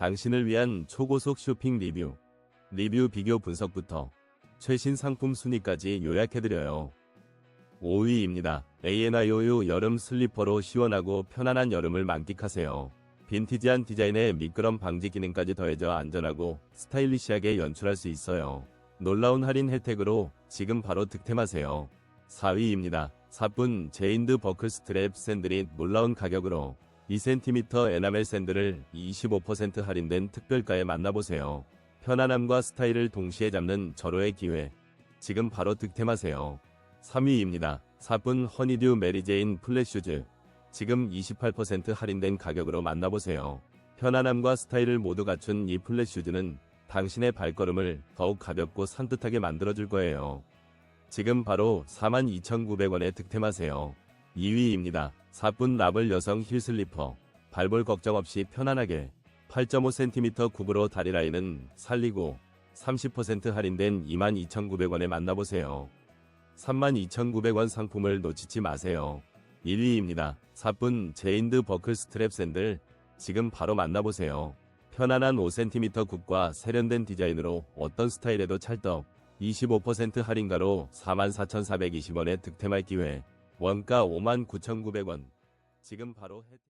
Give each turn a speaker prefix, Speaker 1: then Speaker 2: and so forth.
Speaker 1: 당신을 위한 초고속 쇼핑 리뷰, 리뷰 비교 분석부터 최신 상품 순위까지 요약해드려요. 5위입니다. ANIOU 여름 슬리퍼로 시원하고 편안한 여름을 만끽하세요. 빈티지한 디자인에 미끄럼 방지 기능까지 더해져 안전하고 스타일리시하게 연출할 수 있어요. 놀라운 할인 혜택으로 지금 바로 득템하세요. 4위입니다. 사뿐 제인드 버클 스트랩 샌들이 놀라운 가격으로 2cm 에나멜 샌들을 25% 할인된 특별가에 만나보세요. 편안함과 스타일을 동시에 잡는 절호의 기회. 지금 바로 득템하세요. 3위입니다. 사뿐 허니듀 메리제인 플랫슈즈. 지금 28% 할인된 가격으로 만나보세요. 편안함과 스타일을 모두 갖춘 이 플랫슈즈는 당신의 발걸음을 더욱 가볍고 산뜻하게 만들어줄 거예요. 지금 바로 42,900원에 득템하세요. 2위입니다. 사뿐 라블 여성 힐 슬리퍼. 발볼 걱정 없이 편안하게 8.5cm 굽으로 다리 라인은 살리고 30% 할인된 22,900원에 만나보세요. 32,900원 상품을 놓치지 마세요. 1위입니다. 사뿐 제인드 버클 스트랩 샌들 지금 바로 만나보세요. 편안한 5cm 굽과 세련된 디자인으로 어떤 스타일에도 찰떡 25% 할인가로 44,420원에 득템할 기회 원가 59,900원. 지금 바로 혜택